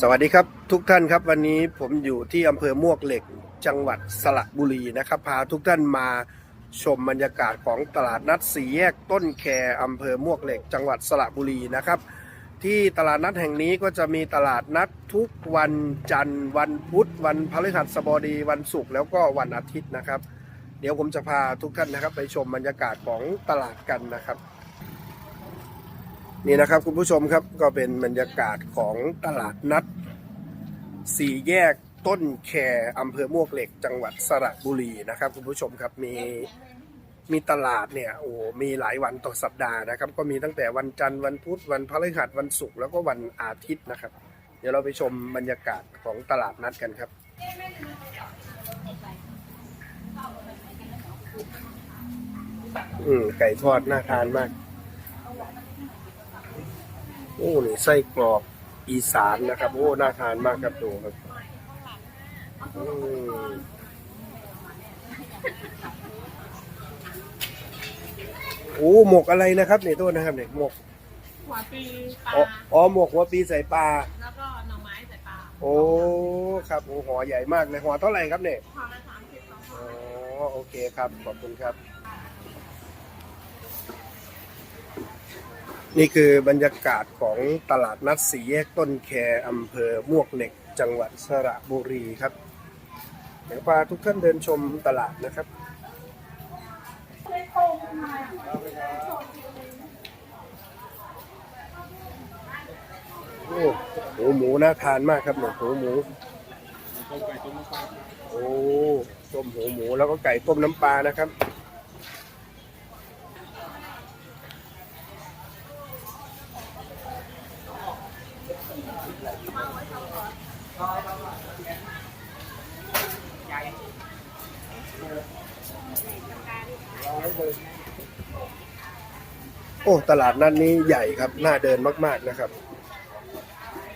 สวัสดีครับทุกท่านครับวันนี้ผมอยู่ที่อำเภอมวกเหล็กจังหวัดสระบุรีนะครับ พาทุกท่านมาชมบรรยากาศของตลาดนัดสีแยกต้นแคอำเภอมวกเหล็ก จังหวัดสระบุรีนะครับ ที่ตลาดนัดแห่งนี้ก็จะมีตลาดนัดทุกวันจันทร์ วันพุธวันพฤหัสบดีวันศุกร์แล้วก็วันอาทิตย์นะครับ เดี๋ยวผมจะพาทุกท่านนะครับ ไปชมบรรยากาศของตลาดกันนะครับ นี่นะครับคุณผู้ชมครับก็เป็นบรรยากาศของตลาดนัดสี่แยกต้นแคอำเภอมวกเหล็ก จังหวัดสระบุรีนะครับ คุณผู้ชมครับมีมีตลาดเนี่ยโอ้มีหลายวันต่อสัปดาห์นะครับ ก็มีตั้งแต่วันจันทร์วันพุธวันพฤหัสวันศุกร์แล้วก็วันอาทิตย์นะครับ เดี๋ยวเราไปชมบรรยากาศของตลาดนัดกันครับอืมไก่ทอดน่าทานมาก อ้นี่ไส้กรอกอีสานนะครับ โอ้น่าทานมากครับดูครับอืมโอ้หมกอะไรนะครับเนี่ยโทษนะครับเนี่ยหมกหัวปีปลาอ๋ออ๋อหมกหัวปีใส่ปลาแล้วก็หน่อไม้ใส่ปลาโอ้ครับโอ้หัวใหญ่มากเลยหัวเท่าไหร่ครับเนี่ย พอละสามสิบสองอ๋อโอเคครับ ขอบคุณครับ นี่คือบรรยากาศของตลาดนัดสีแยกต้นแคอำเภอมวกเหล็ก จังหวัดสระบุรีครับเดี๋ยวพาทุกท่านเดินชมตลาดนะครับ โอ้โหหมูน่าทานมากครับเนี่ยหูหมู โอ้ต้มหูหมูแล้วก็ไก่ต้มน้ำปลานะครับ โอ้ ตลาดนัดนี้ใหญ่ครับ น่าเดินมาก ๆนะครับ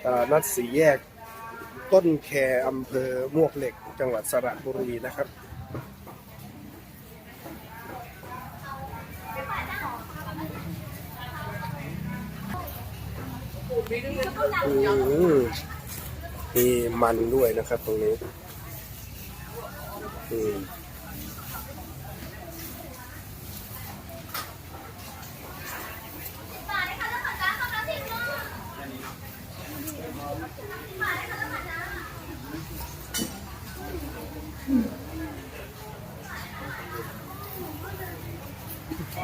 ตลาดนัดสีแยก ต้นแคอำเภอมวกเหล็ก จังหวัดสระบุรีนะครับ มีมันด้วยนะครับตรงนี้อืม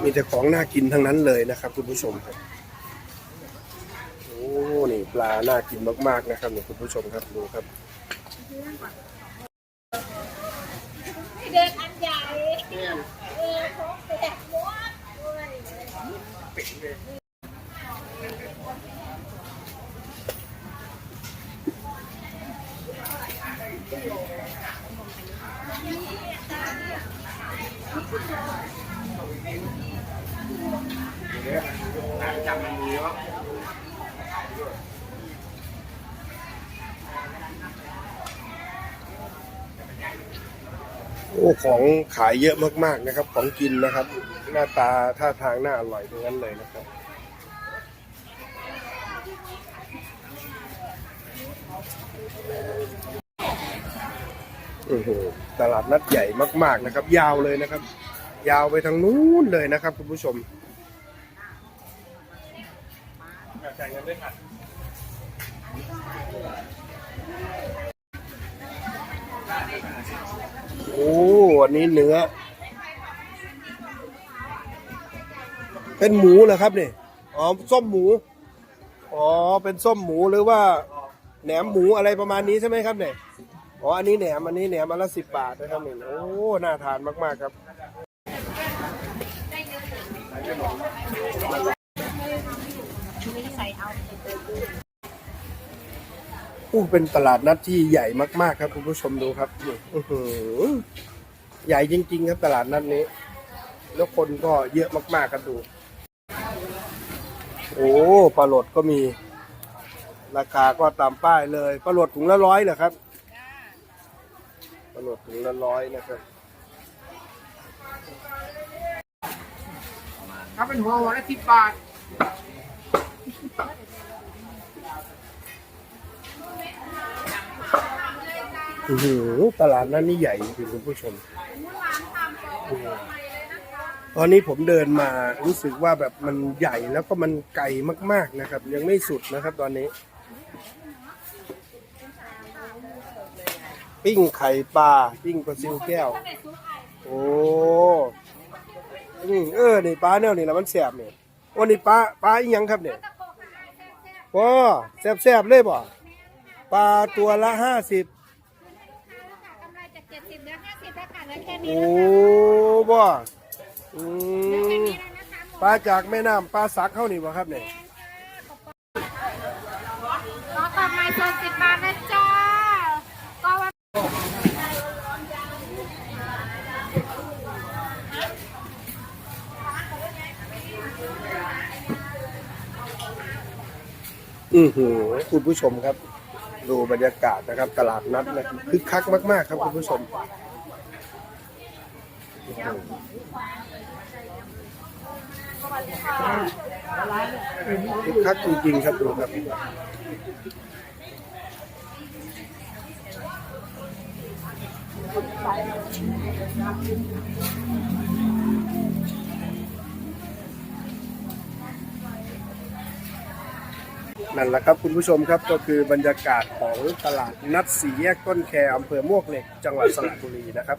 มีแต่ของน่ากินทั้งนั้นเลยนะครับคุณผู้ชมครับ ปลาน่ากินมาก ๆ นะครับนี่คุณผู้ชมครับดูครับเด็กอันใหญ่เออครบแปดหมด โอ้ของขายเยอะมากๆนะครับ ของกินนะครับ หน้าตาท่าทางน่าอร่อยทั้งนั้นเลยนะครับอือหือตลาดนัดใหญ่มาก ๆนะครับ ยาวเลยนะครับ ยาวไปทางนู้นเลยนะครับ คุณผู้ชมจ่ายเงินด้วยค่ะ โอ้อันนี้เนื้อ เป็นหมูเหรอครับเนี่ยอ๋อส้มหมู อ๋อ เป็นส้มหมูหรือว่า แหนมหมูอะไรประมาณนี้ใช่ไหมครับเนี่ย อ๋อ อันนี้แหนม อันนี้แหนมอันละสิบบาทนะครับเนี่ยโอ้ น่าทานมากๆครับ อู้เป็นตลาดนัดที่ใหญ่มากๆ ครับคุณผู้ชมดูครับอื้อหือใหญ่จริง ๆ ครับตลาดนัดนี้ แล้วคนก็เยอะมากๆครับดู โอ้ปลาหลดก็มี ราคาก็ตามป้ายเลยปลาหลดถุงละร้อยเหรอครับปลาหลดถุงละร้อยนะครับถ้าเป็นหัวหัวละสิบบาท โอ้โหตลาดนั้นนี่ใหญ่จริงๆคุณผู้ชม ตอนนี้ผมเดินมารู้สึกว่าแบบมันใหญ่แล้วก็มันไกลมาก ๆนะครับ ยังไม่สุดนะครับ ตอนนี้ ปิ้งไข่ปลาปิ้งปลาซิวแก้ว โอ้อืมเออนี่ปลาเนี่ยนี่ละมันแสบเนี่ยโอ้นี่ปลาปลาอีหยังครับเนี่ยว้าแสบแสบๆเลยบ่ปลาตัวละห้าสิบ กำไรจากเจ็ดสิบเหลือห้าสิบแล้วค่ะเหลือแค่นี้โอ้แล้วค่ะบ่อืเหลือแค่มนี้แล้วนะคะหมดปลาจากแม่น้ำปลาสักเข้านี่บ่ครับเนี่ยรอต่อมาโซนสิบบาทนะจ้าก็ว่าอือหือคุณผู้ชมครับ ดูบรรยากาศนะครับ ตลาดนัดนะครับคึกคักมาก ๆ ครับคุณผู้ชม คึกคักจริงๆครับดูครับนั่นแหละครับคุณผู้ชมครับก็คือบรรยากาศของตลาดนัดสี่แยกต้นแคอำเภอมวกเหล็ก จังหวัดสระบุรีนะครับ